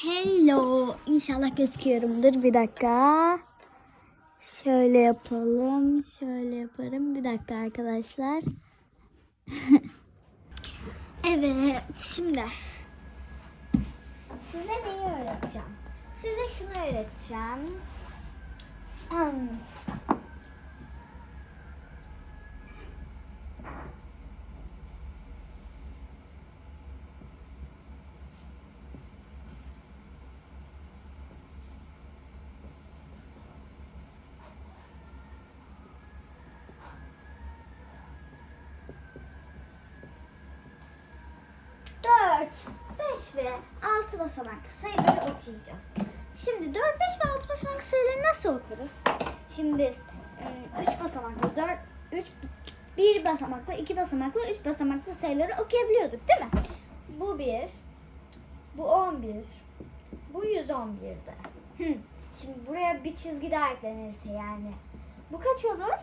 Hello. İnşallah gözüküyorumdur. Bir dakika. Şöyle yapalım. Şöyle yaparım. Bir dakika arkadaşlar. evet. Şimdi size neyi öğreteceğim? Size şunu öğreteceğim. Um, 4, 5 ve 6 basamaklı sayıları okuyacağız. Şimdi 4, 5 ve 6 basamaklı sayıları nasıl okuruz? Şimdi ıı, 3 basamaklı 4, 3, 1 basamaklı, 2 basamaklı, 3 basamaklı sayıları okuyabiliyorduk değil mi? Bu 1, bu 11, bu 111'di. Şimdi buraya bir çizgi daha eklenirse yani. Bu kaç olur?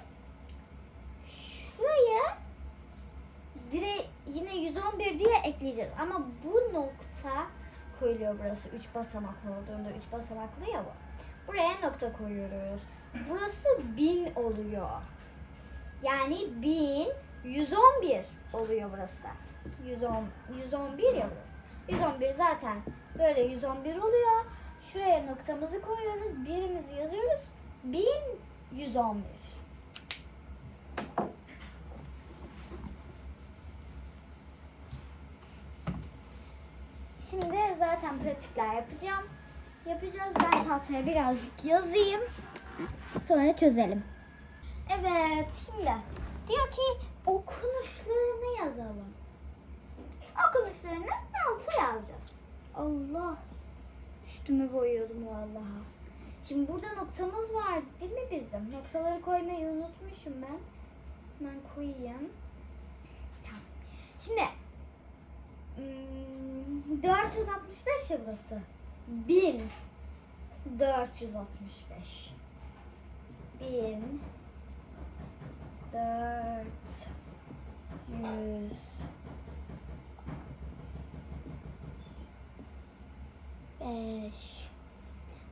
Ekleyeceğiz. Ama bu nokta koyuluyor burası 3 basamak olduğunda 3 basamaklı ya bu. Buraya nokta koyuyoruz. Burası 1000 oluyor. Yani 1111 oluyor burası. 110 111 ya burası. 111 zaten böyle 111 oluyor. Şuraya noktamızı koyuyoruz. Birimizi yazıyoruz. 1111. Şimdi zaten pratikler yapacağım. Yapacağız. Ben tahtaya birazcık yazayım. Sonra çözelim. Evet şimdi diyor ki okunuşlarını yazalım. Okunuşlarını altı yazacağız. Allah üstümü boyuyordum vallahi. Şimdi burada noktamız vardı değil mi bizim? Noktaları koymayı unutmuşum ben. Hemen koyayım. Tamam. Şimdi Hmm, 465 ya burası. 1465. 1000 400 5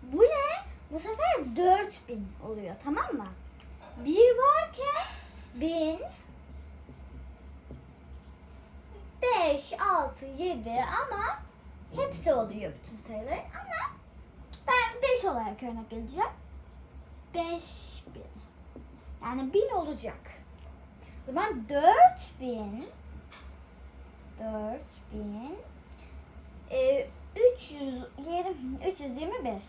Bu ne? Bu sefer 4000 oluyor tamam mı? Bir varken 1000 5, 6, 7 ama hepsi oluyor bütün sayılar. Ama ben 5 olarak örnek geleceğim. 5000. Yani 1000 olacak. O zaman 4000 4000 e, 320 321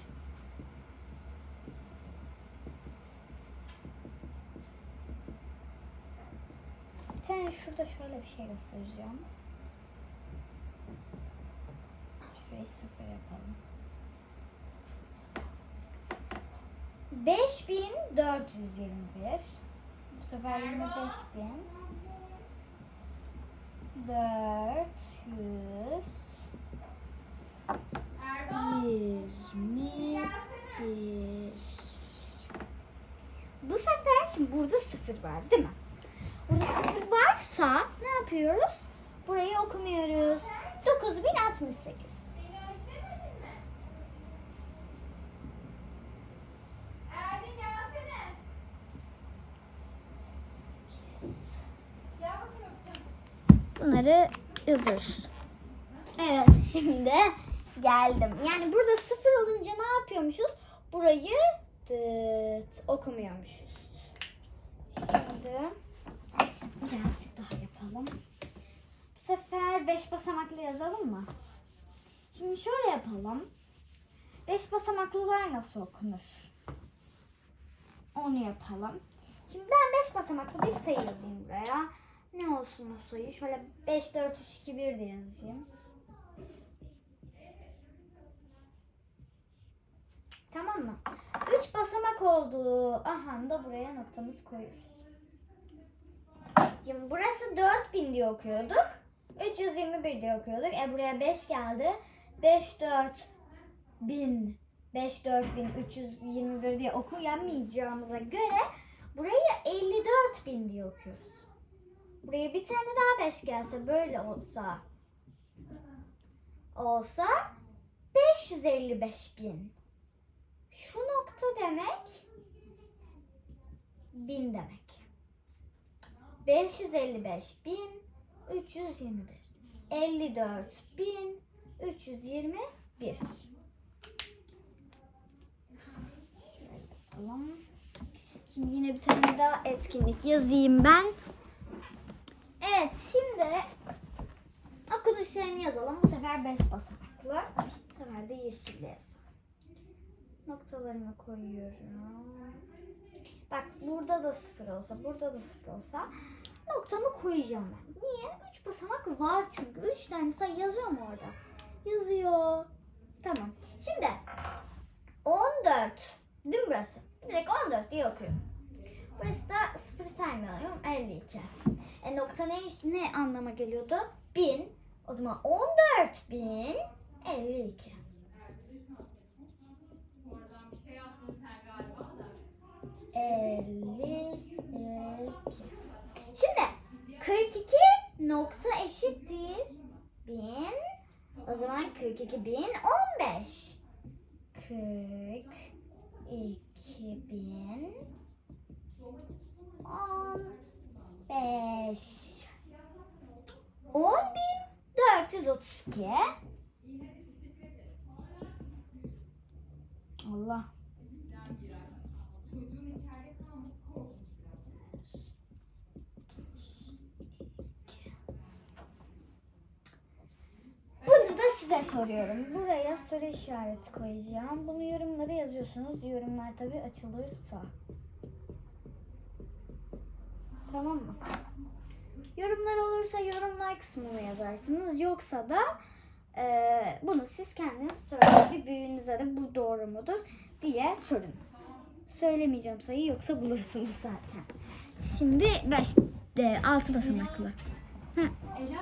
Bir tane şurada şöyle bir şey göstereceğim. Şurayı sıfır yapalım. 5421 Bu sefer yine 5000 400 21 Bu sefer şimdi burada sıfır var değil mi? Burada sıfır varsa ne yapıyoruz? Burayı okumuyoruz. 9068. Bunları yazıyoruz. Evet şimdi geldim. Yani burada sıfır olunca ne yapıyormuşuz? Burayı dıt okumuyormuşuz. Şimdi birazcık daha yapalım. Bu sefer beş basamaklı yazalım mı? Şimdi şöyle yapalım. Beş basamaklılar nasıl okunur? Onu yapalım. Şimdi ben beş basamaklı bir sayı yazayım buraya. Ne olsun o sayı? Şöyle 5, 4, 3, 2, 1 diye yazayım. Tamam mı? 3 basamak oldu. Aha da buraya noktamız koyuyoruz. Şimdi burası 4000 diye okuyorduk. 321 diye okuyorduk. E buraya 5 geldi. 5 4 bin 5 4321 diye okuyamayacağımıza göre burayı 54 bin diye okuyoruz. Buraya bir tane daha 5 gelse böyle olsa olsa 500 555 bin. Şu nokta demek bin demek. 555 bin 321. 54 bin 321. Şöyle bakalım. Şimdi yine bir tane daha etkinlik yazayım ben. Evet şimdi okunuşlarını yazalım. Bu sefer 5 basamaklı. Bu sefer de yeşille yazalım. Noktalarımı koyuyorum. Bak burada da sıfır olsa, burada da sıfır olsa noktamı koyacağım ben. Niye? 3 basamak var çünkü. 3 tane sayı yazıyor mu orada? Yazıyor. Tamam. Şimdi 14. Değil mi burası? Direkt 14 diye okuyorum. Burası da sıfır saymıyorum. 52. E nokta ne, ne anlama geliyordu? 1000. O zaman 14.052. Oradan bir şey yaptın sen galiba da. 52. Şimdi 42 nokta eşittir 1000. O zaman 42 bin 15. 42 bin 15. 10 bin 432. Allah. Çocuğun içeride kalması korkunç biraz. Bunu da size soruyorum. Buraya soru işareti koyacağım. Bunu yorumlara yazıyorsunuz. Yorumlar tabii açılırsa. Tamam mı? Yorumlar olursa yorumlar kısmına yazarsınız. Yoksa da eee, bunu siz kendiniz söyleyin. Bir büyüğünüze de bu doğru mudur diye sorun. Söylemeyeceğim sayı yoksa bulursunuz zaten. Şimdi 5 6 basamaklı. Ecem